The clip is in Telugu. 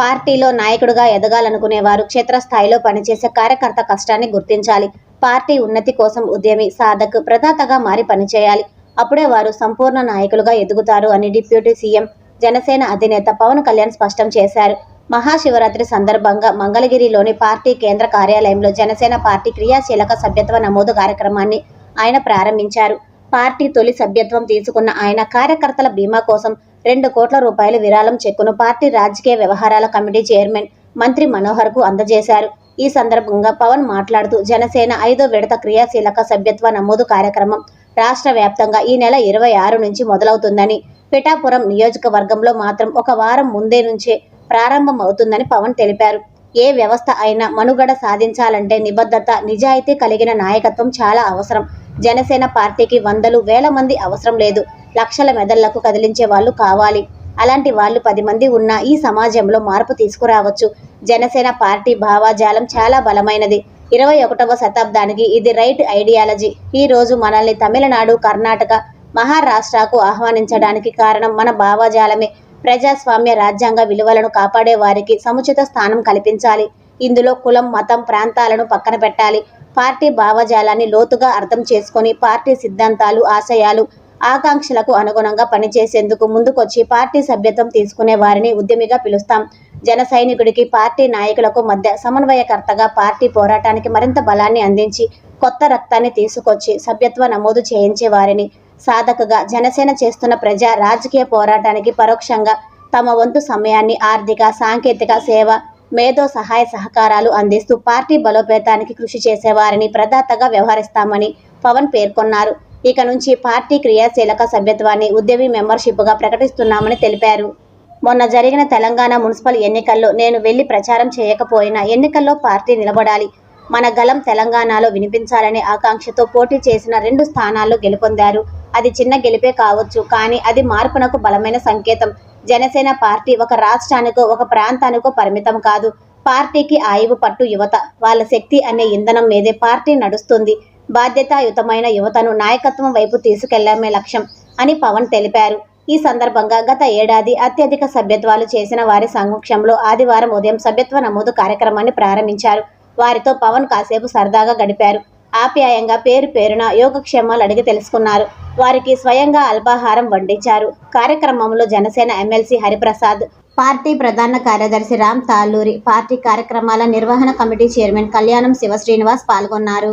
పార్టీలో నాయకుడుగా ఎదగాలనుకునేవారు క్షేత్రస్థాయిలో పనిచేసే కార్యకర్త కష్టాన్ని గుర్తించాలి. పార్టీ ఉన్నతి కోసం ఉద్యమి సాధక్ ప్రదాతగా మారి పనిచేయాలి. అప్పుడే వారు సంపూర్ణ నాయకులుగా ఎదుగుతారు అని డిప్యూటీ సీఎం జనసేన అధినేత పవన్ కళ్యాణ్ స్పష్టం చేశారు. మహాశివరాత్రి సందర్భంగా మంగళగిరిలోని పార్టీ కేంద్ర కార్యాలయంలో జనసేన పార్టీ క్రియాశీలక సభ్యత్వ నమోదు కార్యక్రమాన్ని ఆయన ప్రారంభించారు. పార్టీ తొలి సభ్యత్వం తీసుకున్న ఆయన కార్యకర్తల బీమా కోసం రెండు కోట్ల రూపాయల విరాళం చెక్కును పార్టీ రాజకీయ వ్యవహారాల కమిటీ చైర్మన్ మంత్రి మనోహర్కు అందజేశారు. ఈ సందర్భంగా పవన్ మాట్లాడుతూ జనసేన ఐదో విడత క్రియాశీలక సభ్యత్వ నమోదు కార్యక్రమం రాష్ట్ర వ్యాప్తంగా ఈ నెల ఇరవై ఆరు నుంచి మొదలవుతుందని పిఠాపురం నియోజకవర్గంలో మాత్రం ఒక వారం ముందే నుంచే ప్రారంభం అవుతుందని పవన్ తెలిపారు. ఏ వ్యవస్థ అయినా మనుగడ సాధించాలంటే నిబద్ధత నిజాయితీ కలిగిన నాయకత్వం చాలా అవసరం. జనసేన పార్టీకి వందలు వేల మంది అవసరం లేదు. లక్షల మెదళ్ళకు కదిలించే వాళ్ళు కావాలి. అలాంటి వాళ్ళు పది మంది ఉన్న ఈ సమాజంలో మార్పు తీసుకురావచ్చు. జనసేన పార్టీ భావాజాలం చాలా బలమైనది. ఇరవై ఒకటవ శతాబ్దానికి ఇది రైట్ ఐడియాలజీ. ఈ రోజు మనల్ని తమిళనాడు కర్ణాటక మహారాష్ట్రకు ఆహ్వానించడానికి కారణం మన భావజాలమే. ప్రజాస్వామ్య రాజ్యాంగ విలువలను కాపాడే వారికి సముచిత స్థానం కల్పించాలి. ఇందులో కులం మతం ప్రాంతాలను పక్కన పెట్టాలి. పార్టీ భావజాలాన్ని లోతుగా అర్థం చేసుకొని పార్టీ సిద్ధాంతాలు ఆశయాలు ఆకాంక్షలకు అనుగుణంగా పనిచేసేందుకు ముందుకొచ్చి పార్టీ సభ్యత్వం తీసుకునే వారిని ఉద్యమిగా పిలుస్తాం. జన సైనికుడికి పార్టీ నాయకులకు మధ్య సమన్వయకర్తగా పార్టీ పోరాటానికి మరింత బలాన్ని అందించి కొత్త రక్తాన్ని తీసుకొచ్చి సభ్యత్వ నమోదు చేయించే వారిని. సాధకగా జనసేన చేస్తున్న ప్రజా రాజకీయ పోరాటానికి పరోక్షంగా తమ వంతు సమయాన్ని ఆర్థిక సాంకేతిక సేవ మేధో సహాయ సహకారాలు అందిస్తూ పార్టీ బలోపేతానికి కృషి చేసేవారిని ప్రదాతగా వ్యవహరిస్తామని పవన్ పేర్కొన్నారు. ఇక నుంచి పార్టీ క్రియాశీలక సభ్యత్వాన్ని ఉద్యమి మెంబర్షిప్గా ప్రకటిస్తున్నామని తెలిపారు. మొన్న జరిగిన తెలంగాణ మున్సిపల్ ఎన్నికల్లో నేను వెళ్ళి ప్రచారం చేయకపోయినా ఎన్నికల్లో పార్టీ నిలబడాలి. మన గలం తెలంగాణలో వినిపించాలనే ఆకాంక్షతో పోటీ చేసిన రెండు స్థానాల్లో గెలుపొందారు. అది చిన్న గెలిపే కావచ్చు కానీ అది మార్పునకు బలమైన సంకేతం. జనసేన పార్టీ ఒక రాష్ట్రానికో ఒక ప్రాంతానికో పరిమితం కాదు. పార్టీకి ఆయువు పట్టు యువత. వాళ్ళ శక్తి అనే ఇంధనం మీదే పార్టీ నడుస్తుంది. బాధ్యతాయుతమైన యువతను నాయకత్వం వైపు తీసుకెళ్ళమే లక్ష్యం అని పవన్ తెలిపారు. ఈ సందర్భంగా గత ఏడాది అత్యధిక సభ్యత్వాలు చేసిన వారి సమక్షంలో ఆదివారం ఉదయం సభ్యత్వ నమోదు కార్యక్రమాన్ని ప్రారంభించారు. వారితో పవన్ కాసేపు సరదాగా గడిపారు. ఆప్యాయంగా పేరు పేరున యోగక్షేమాలు అడిగి తెలుసుకున్నారు. వారికి స్వయంగా అల్పాహారం వండించారు కార్యక్రమంలో జనసేన ఎమ్మెల్సీ హరిప్రసాద్ పార్టీ ప్రధాన కార్యదర్శి రామ్ తాళ్ళూరి పార్టీ కార్యక్రమాల నిర్వహణ కమిటీ చైర్మన్ కళ్యాణం శివ శ్రీనివాస్ పాల్గొన్నారు.